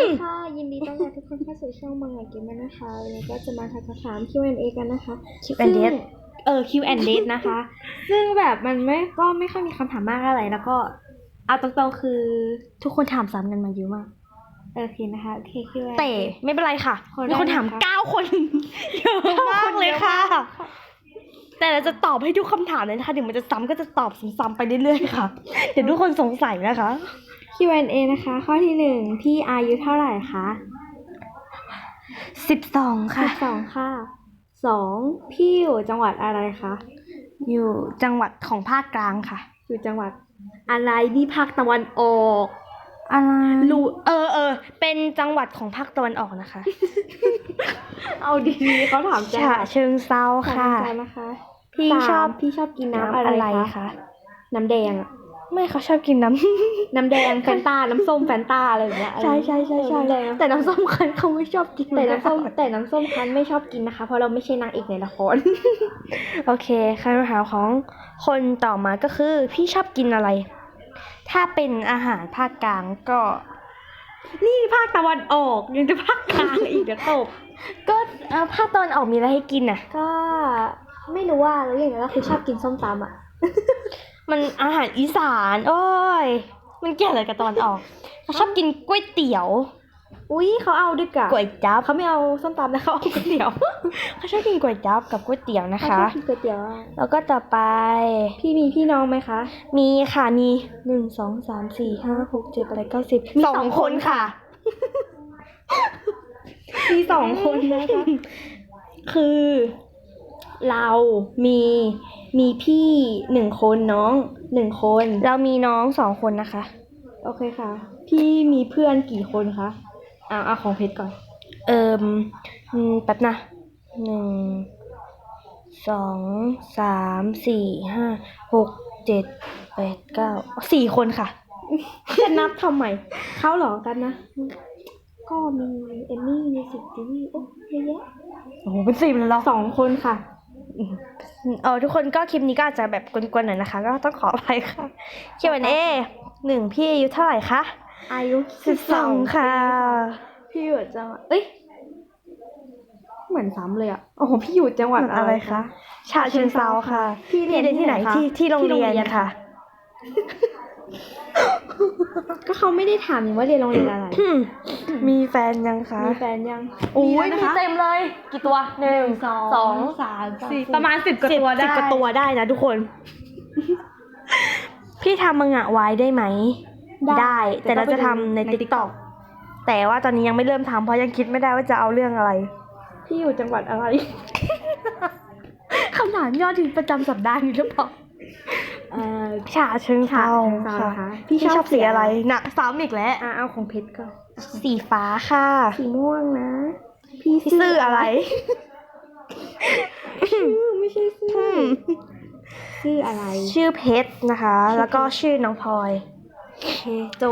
ดีค่ะ ยินดีต้อนรับทุกคนเข้าสู่ช่องมังงะเกมเมอร์นะคะวันนี้ก็จะมาถามคำถาม Q&A กันนะคะ Q&A ซึ่ง เออ Q&A นะคะ ซึ่งแบบมันไม่ก็ไม่ค่อยมีคำถามมากอะไร แล้วก็เอาตรงๆคือทุกคนถามซ้ำกันมาเยอะมาก โอเคนะคะโอเค Q&A แต่ไม่เป็นไรค่ะ คนมีคนถามได้นะคะ เก้าคน เยอะมากเลยค่ะ แต่เราจะตอบให้ทุกคำถามเลยนะคะเดี๋ยวมันจะซ้ำก็จะตอบซ้ำๆไปเรื่อยๆค่ะ เดี๋ยวทุกคนสงสัยนะคะ Q&A นะคะ ข้อที่หนึ่งพี่อายุเท่าไหร่คะสิบสองสิค่ะบสองค่ะสองพี่อยู่จังหวัดอะไรคะอยู่จังหวัดของภาคกลางค่ะ อยู่จังหวัดอะไรนี่ภาคตะวันออกอะไรรู้เออเออเป็นจังหวัดของภาคตะวันออกนะคะเอาดีๆเขาถามจังหฉะวัดเชิงเซาถามค่ะจังนะคะพี่สามชอบพี่ชอบกินน้ำน้ำอะอะไรไรคะคะน้ำแดงอะ ไม่เขาชอบกินน้ำ น้ำแดงแฟนตา น้ำส้มแฟนตาอะไรอย่างเงี้ยใช่ใช่ใช่ใช่น้ำแดงแต่น้ำส้มคั้นเขาไม่ชอบกินแต่น้ำส้มแต่น้ำส้มคั้นไม่ชอบกินนะคะ เพราะเราไม่ใช่นางเอกในละคร โอเคคำถามของคนต่อมาก็คือ พี่ชอบกินอะไร ถ้าเป็นอาหารภาคกลางก็ นี่ภาคตะวันออกยังจะภาคกลางอีกเดี๋ยวตกก็เอ่อภาคตะวันออกมีอะไรให้กินอะ ก็ไม่รู้ว่าแล้วอย่างเงี้ยก็คือชอบกินส้มตำอะ มันอาหารอีสานโอ้ย มันเกี่ยวอะไรกับตะวันออกเขาชอบกินก๋วยเตี๋ยว อุ้ยเขาเอาด้วยกันก๋วยจั๊บเขาไม่เอาส้มตำนะเขาเอาก๋วยเตี๋ยวเขาชอบกินก๋วยจั๊บกับก๋วยเตี๋ยวนะเขาชคะ อบกินก๋วยเตี๋ยวอะแล้วก็ต่อไป พี่มีพี่น้องไหมคะมีค่ะมีหนึ่งสองสามสี่ห้าหกเจ็ดแปดเก้าสิบมีสสอองงคคนนค่ะค่ะ มีสองคนนะคะ คือ เรามีมีพี่หนึ่งคนน้องหนึ่งคน เรามีน้องสองคนนะคะ โอเคค่ะ พี่มีเพื่อนกี่คนคะอ่าเอาของเพชรก่อน เอิมอืมแป๊บนะหนึ่งสองสามสี่ห้าหกเจ็ดแปดเก้าสี่คนค่ะ จะนับทำไมเขาเหรอกันนะ ก็มีเอมมี่มีสิทธิ์จีโอ้เยอะแยะโอ้โหเป็นสิบเลยเหรอสองคนค่ะ เออทุกคนก็คลิปนี้ก็อาจจะแบบกวนๆหน่อยนะคะ ก็ต้องขออภัยค่ะ Q&A หนึ่งพี่อายุเท่าไหร่คะอายุสิบสองค่ะ พี่อยู่จังหวัดเอ้ย เหมือนซ้ำเลยอะ โอ้โห พี่อยู่จังหวัดอะไรคะฉะเชิงเซาค่ะ พี่เรียนที่ไหนคะที่ที่โรงเรียนค่ะ ก็เขาไม่ได้ถามนี่ว่าเรียนโรงเรียนอะไร มีแฟนยังคะ มีแฟนยังโอ้ยแล้วนะมีคะเต็มเลย กี่ตัวหนึ่งสองสองสามสี่ประมาณสิบกว่าสิบตัวได้สิบกว่าตัวได้นะทุกคน พี่ทำมังงะไว้ได้ไหม ได้ แต่เราจะทำในในติ๊กต็อกแต่ว่าตอนนี้ยังไม่เริ่มทำเพราะยังคิดไม่ได้ว่าจะเอาเรื่องอะไร พี่อยู่จังหวัดอะไรคำถามยอดถึงประจำสัปดาห์นี้หรือเปล่าเอ่อ ฉะเชิงเซาฉะเชิงเทรานะคะพี่พี่ชอบชอบสีสีอะอะไร ไรหนักซ้ำอีกแล้ว อะเอาของเพชรก่อนสีฟ้าค่ะ สีม่วงนะ พี่พี่ซื่ออะไร ชื่อไม่ใช่ซื่อชื่ออะไรชื่อเพชรนะคะ แล้วก็ชื่อน้องพลอย โอเค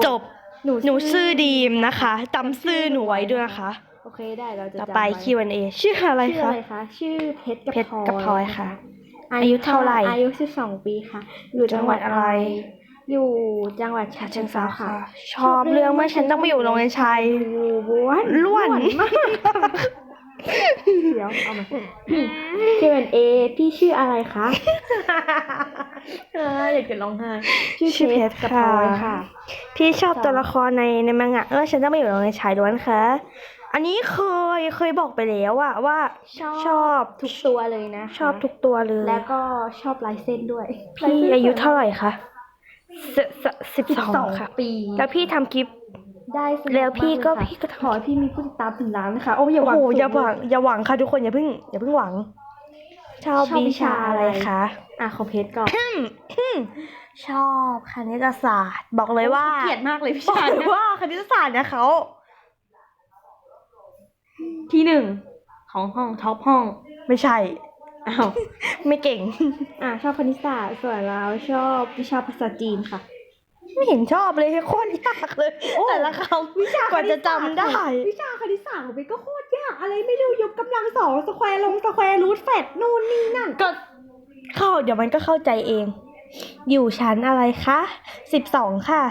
จบ หนูหนูซื่อดีมนะคะจำซื่อหนูไว้ด้วยนะคะ โอเคได้เราจะต่อจำไปว้ Q&A ชื่ออะไรชื่อคะ อะไรคะ ชื่อเพชรกับเพชรกับพลอยค่ะอา อายุเท่าไหร่ อายุสิบสองปีค่ะ อยู่จังหวัดจังหวัดอะไร อยู่จังหวัดฉะฉะเชิเชิงงเทราเซาค่ะค่ะ ชอบเรื่องเมื่อฉันต้องไปอยู่โรงเรียนชายล้วนล้วนมาก เดี๋ยวเอามา Q&A พี่ชื่ออะไรคะอยากจะร้องไห้ ชื่อเพชรกับพค่ะ ลอยค่ะ พี่ชอบตัวละครในในมังงะเออฉันต้องไปอยู่โรงเรียนชายล้วนค่ะ อันนี้เคยเคยบอกไปแล้วอะว่า ชอบชอบ ทุกตัวเลยนะชอบทุกตัวเลยแล้วก็ชอบลายเส้นด้วยพี่อายุเท่าไหร่คะสิบสิบสิบสองสองค่ะ ปี แล้วพี่ทำคลิป ได้สนุแล้วพี่ก็มาเยค่ะพี่ก็ทำขอให้พี่มีผู้ติดตามถึงล้านนะคะ โอ้ยอย่าโอ้หวังโหสูอย่าหวังเลยอย่าหวังค่ะทุกคนอย่าเพิ่งอย่าเพิ่งหวัง ชอบชอบวิชาอะไรวิชาอะไรคะอะของเพชรก่อนชอบคณิตศาสตร์ บอกเลยว่าเกลียดมากเลยพี่บอกชายเลยว่าคณิตศาสตร์เนี่ยเขาที่หนึ่งของห้องท็อปห้องไม่ใช่ อ้าวไม่เก่ง อะชอบคณิตศาสตร์ส่วนเราชอบวิชาภาษาจีนค่ะ ไม่เห็นชอบเลยโคตรยากเลยแต่ละคำวิชากว่าจะจำได้ วิชาคณิตศาสตร์ของเพชรก็โคตรยากอะไรไม่รู้ยกกำลังสองสแควร์ลงสแควร์รูทเฟดนู่นนี่นั่น ก็เข้าเดี๋ยวมันก็เข้าใจเอง อยู่ชั้นอะไรคะสิบสองค่ะ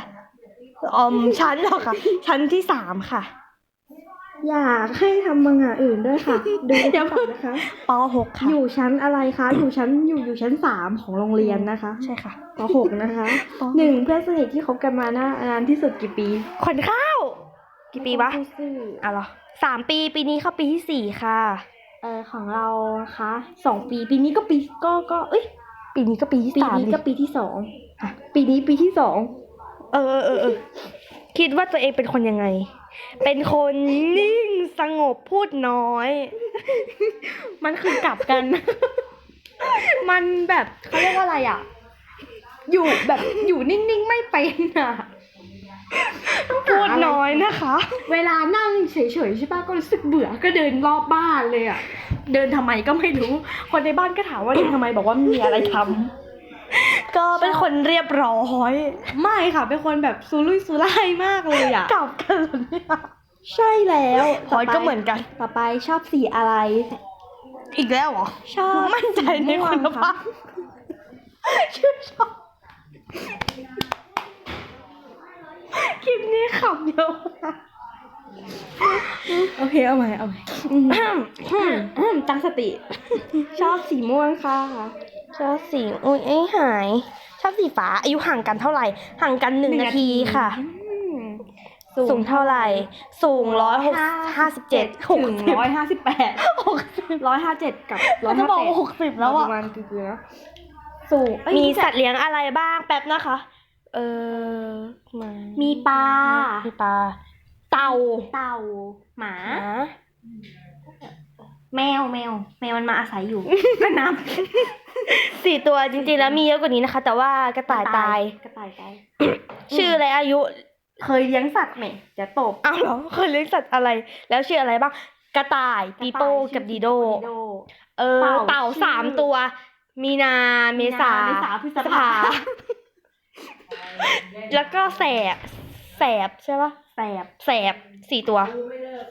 อมชั้นเหรอคะชั้นที่สามค่ะ อยากให้ทำมังงะอื่นด้วยค่ะ ดูก่อนนะคะป .6 ค่ะ อยู่ชั้นอะไรคะ อยู่ชั้นอยู่อยู่ชั้นสามของโรงเรียนนะคะใช่ค่ะปหกนะคะปหก หนึ่งเพื่อนสนิทที่คบกันมาหน้านานที่สุดกี่ปีขนข้าว กี่ปีวะไม่ต้องพูดชื่ออะเหรอสามปีปีนี้เข้าปีที่สี่ค่ะ เออของเรานะคะสองปีปีนี้ก็ปีก็ก็เอ้ยปีนี้ก็ปีที่ปีสามนี้ดิก็ปีที่สองอะปีนี้ปีที่สอง เออเออเออเออคิดว่าตัวเองเป็นคนยังไง เป็นคนนิ่งสงบพูดน้อย มันคือกลับกัน มันแบบเขาเรียกว่าอะไรอะ อยู่แบบอยู่นิ่งๆไม่เป็นอะ พูดน้อยนะคะ เวลานั่งเฉยๆใช่ปะก็รู้สึกเบื่อก็เดินรอบบ้านเลยอะ เดินทำไมก็ไม่รู้ คนในบ้านก็ถามว่าเดินทำไมบอกว่ามีอะไรทำ ก็เป็นคนเรียบร้อย ไม่ค่ะ เป็นคนแบบซูรุ่ยซูร่ายมากเลยอะกลับกันเหรอเนี่ยใช่แล้วพอยก็เหมือนกัน ต่อไปชอบสีอะไร อีกแล้วเหรอชอบมั่นใจในคุณภาพชื่อชอบคลิปนี้ขำเยอะมากโอเคเอาใหม่เอาใหม่ตั้งสติ ชอบสีม่วงค่ะ ชอบสีอุ้ยเอ้ยหาย ชอบสีฟ้า อายุห่างกันเท่าไหร่ ห่างกันหนึ่งนาทีค่ะ สูงเท่าไหร่ สูงร้อยหกห้าสิบเจ็ดหกถึงสิบร้อยห้าสิบแปดร้อยห้าเจ็ดกับร้อยจะห้าบอกแปดหกสิบแล้วอะประมาณกี่ปีนะสูงเอ้ยมีสัตว์เลี้ยงอะไรบ้างแป๊บนะคะ เออหมามีปลา มีปลา เต่า เต่าหมาหมาแมวแมว แมวมันมาอาศัยอยู่ก็นับ สี่ตัวจริงๆแล้วมีเยอะกว่านี้นะคะ แต่ว่ากระต่ายตาย กระต่ายตาย ชื่ออะไรอายุ เคยเลี้ยงสัตว์ไหมจะตบอ้าวเหรอเคยเลี้ยงสัตว์อะไร แล้วชื่ออะไรบ้าง กระต่ายปีโป้กับดีโด เออ เต่าเต่าชื่อสามตัว มีนาเมษาเมษาพฤษภา แล้วก็แสบ แสบใช่ปะแสบ แสบสี่ตัว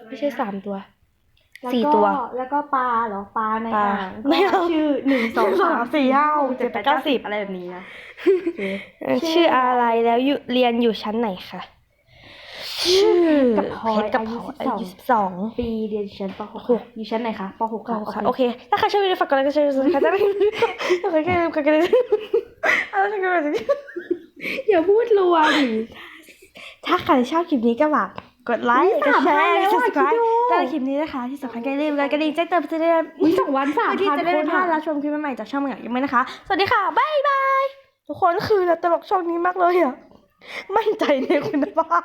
ไม่ใช่สามตัวแล้วก็ สี่ตัว แล้วก็ปลาเหรอปลาในปลาอ่างไม่เอาก็ชื่อหนึ่งสองสามสี่ห้าหกเจ็ดแปดเก้าสิบ70อะไรแบบนี้นะเออชื่ออะไรแล้วอยู่เรียนอยู่ชั้นไหนคะชื่อกับพลอยเพชรกับอายุพลอย12อายุสิบสองปีเรียนชั้นปหกอยู่ชั้นไหนคะปหกค่ะค่ะโอเค ถ้าใครชอบวิดีโอฝากกดไลค์กดแชร์กดซับสไครต์ได้ไหมโอเคแค่นี้ก็ได้อะไรก็ได้อย่าพูดรัวดิถ้าใครชอบคลิปนี้ก็ฝาก กดไลค์อุ๊ยกดแชร์3,000แล้วกอะด subscribe คิดดูถ้าในคลิปนี้นะคะที่สำคัญก็อย่าลืมกดกระดิ่งแจ้งเตือนเพื่อจะได้อุ้ยสองวันสามเพื่อที่พันจะได้คไม่นพลาดอะรับชมคลิปใหม่ๆจากช่องมังงะยังไม่นะคะ สวัสดีค่ะ บ๊ายบาย ทุกคนคือเราตลกช่องนี้มากเลยอะ มั่นใจในคุณภาพ